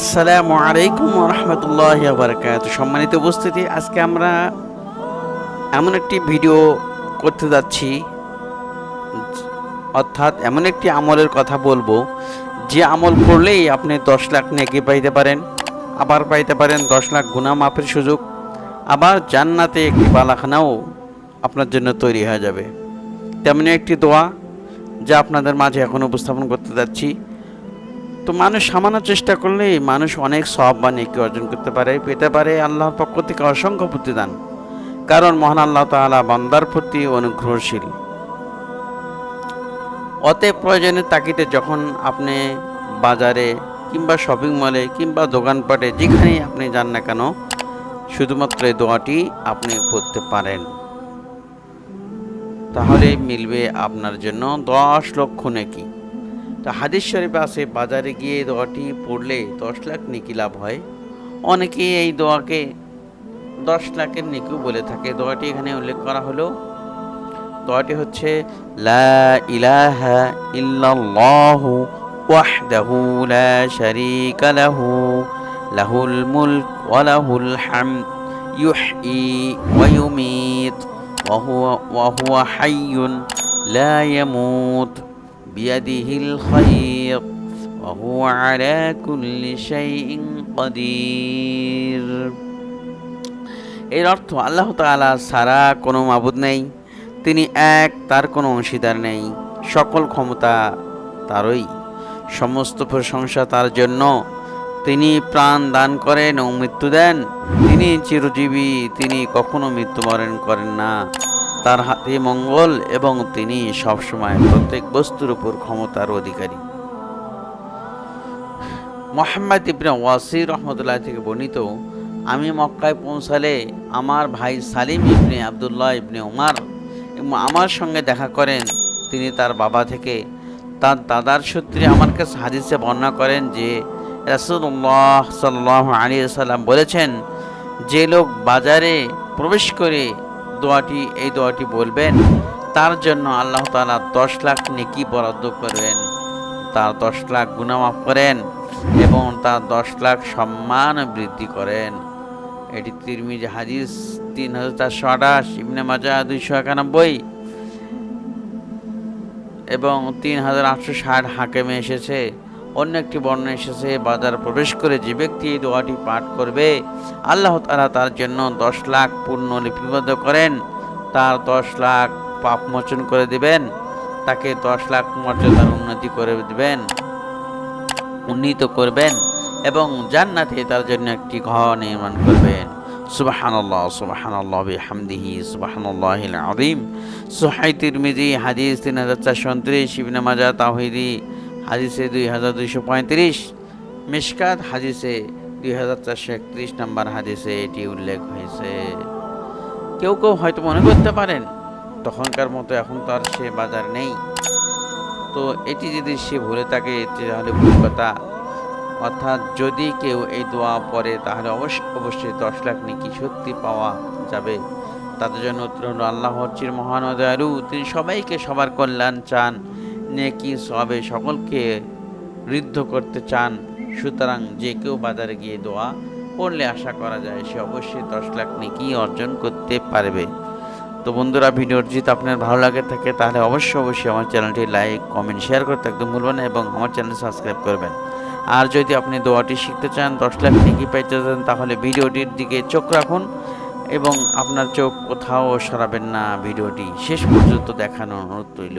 আসসালামু আলাইকুম রহমতুল্লাহ বারকাত। সম্মানিত উপস্থিতি, আজকে আমরা এমন একটি ভিডিও করতে যাচ্ছি, অর্থাৎ এমন একটি আমলের কথা বলব, যে আমল করলেই আপনি দশ লাখ নেকি পাইতে পারেন, আবার পাইতে পারেন দশ লাখ গুণা মাপের সুযোগ, আবার জান্নাতে একটি বালাখানাও আপনার জন্য তৈরি হয়ে যাবে। তেমনি একটি দোয়া, যা আপনাদের মাঝে এখন উপস্থাপন করতে যাচ্ছি। তো মানুষ সামান্য চেষ্টা করলেই মানুষ অনেক সব বা নেকি অর্জন করতে পারে, পেতে পারে, আল্লাহর পক্ষ থেকে অসংখ্য প্রতিদান। কারণ মহান আল্লাহ তাআলা বান্দার প্রতি অনুগ্রহশীল। অতএব প্রয়োজনের তাকিতে যখন আপনি বাজারে কিংবা শপিং মলে কিংবা দোকানপাটে যেখানেই আপনি যান না কেন, শুধুমাত্র এই দোয়াটি আপনি পড়তে পারেন। তাহলে মিলবে আপনার জন্য দশ লক্ষ নেকি। তো হাদিস শরীফে আছে, বাজারে গিয়ে এই দোয়াটি পড়লে দশ লাখ নিকি লাভ হয়। অনেকে এই দোয়াকে দশ লাখের নেকিও বলে থাকে। দোয়াটি এখানে উল্লেখ করা হলো। দোয়াটি হচ্ছে, লা ইলাহা ইল্লাল্লাহু ওয়াহদাহু লা শারীকা লাহু, লাহুল মুলক ওয়া লাহুল হামদ, ইউহয়ি ওয়া ইউমীত, ওয়া হুয়া ওয়া হুয়া হাইয়ুন লা ইয়ামুত। খায়র ওয়া হুয়া আলা কুল্লি শাইইন কাদির। এর অর্থ আল্লাহ তাআলা ছাড়া কোনো মাবুদ নেই, তিনি এক, তার কোনো অংশীদার নেই, সকল ক্ষমতা তারই। সমস্ত প্রশংসা তার জন্য। তিনি প্রাণ দান করেন ও মৃত্যু দেন, তিনি চিরজীবী, তিনি কখনো মৃত্যুবরণ করেন না। তার হাতে মঙ্গল এবং তিনি সবসময় প্রত্যেক বস্তুর উপর ক্ষমতার অধিকারী। মোহাম্মদ ইবনে ওয়াসির রহমতুল্লাহ থেকে বর্ণিত, আমি মক্কায় পৌঁছালে আমার ভাই সালিম ইবনে আবদুল্লাহ ইবনে উমার আমার সঙ্গে দেখা করেন। তিনি তার বাবা থেকে তার দাদার সূত্রে আমার কাছে হাদিসে বর্ণনা করেন যে রাসুল্লাহ সাল্লাহ আলী সাল্লাম বলেছেন, যে লোক বাজারে প্রবেশ করে দোয়াটি, এই দোয়াটি বলবেন, তার জন্য আল্লাহ তালা দশ লাখ নেকি বরাদ্দ করবেন তার দশ লাখ গুণামাফ করেন এবং তার দশ লাখ সম্মান বৃদ্ধি করেন। এটি তিরমিজ হাদিস তিন হাজার চারশো আঠাশ, ইবনে মাজা দুইশো একানব্বই এবং তিন হাজার আটশো ষাট হাকেমে এসেছে। অন্য একটি বর্ণনা এসেছে, বাজার প্রবেশ করে যে ব্যক্তি এই দোয়াটি পাঠ করবে, আল্লাহ তালা তার জন্য দশ লাখ পূর্ণ লিপিবদ্ধ করেন। তার দশ লাখ পাপ মোচন করে দিবেন, তাকে দশ লাখ মর্যাদার উন্নতি করে দিবেন, উন্নীত করবেন এবং জান্নাতে তার জন্য একটি ঘর নির্মাণ করবেন। সুবাহানাল্লাহ সুবাহানাল্লাহ, বিহামদিহি, সুবাহানাল্লাহিল আযীম। সুহাই তিরমিজি, হাদিস তিন হাজার চারশো উনত্রিশ, ইবনে তাহিদি হাদিসে দুই হাজার দুইশো পঁয়ত্রিশ, মিশকাত হাদিসে দুই হাজার চারশো একত্রিশ নম্বর হাদিসে এটি উল্লেখ হয়েছে। কেউ কেউ হয়তো মনে করতে পারেন, তখনকার মতো এখন তো আর সে বাজার নেই। তো এটি যদি সে ভুলে থাকে তাহলে ভুল কথা। অর্থাৎ যদি কেউ এই দোয়া পড়ে, তাহলে অবশ্যই অবশ্যই দশ লাখ নেকি সত্যি পাওয়া যাবে। তাদের জন্য উত্তর আল্লাহ হচ্ছির মহান দয়ালু। তিনি সবাইকে সবার কল্যাণ চান। নেকি সবে সকলকে ঋদ্ধ করতে চান, সুতরাং যে কেউ বাজারে গিয়ে দোয়া পড়লে আশা করা যায় সে অবশ্যই দশ লাখ নেকি অর্জন করতে পারবে। তো বন্ধুরা, ভিডিওটি যদি আপনার ভালো লাগে থাকে, তাহলে অবশ্যই অবশ্যই আমার চ্যানেলটি লাইক, কমেন্ট, শেয়ার করতে একদম ভুলবেন না এবং আমার চ্যানেল সাবস্ক্রাইব করবেন। আর যদি আপনি দোয়াটি শিখতে চান, দশ লাখ নেকি পাইতে চান, তাহলে ভিডিওটির দিকে চোখ রাখুন এবং আপনার চোখ কোথাও সরাবেন না। ভিডিওটি শেষ পর্যন্ত দেখানোর অনুরোধ রইল।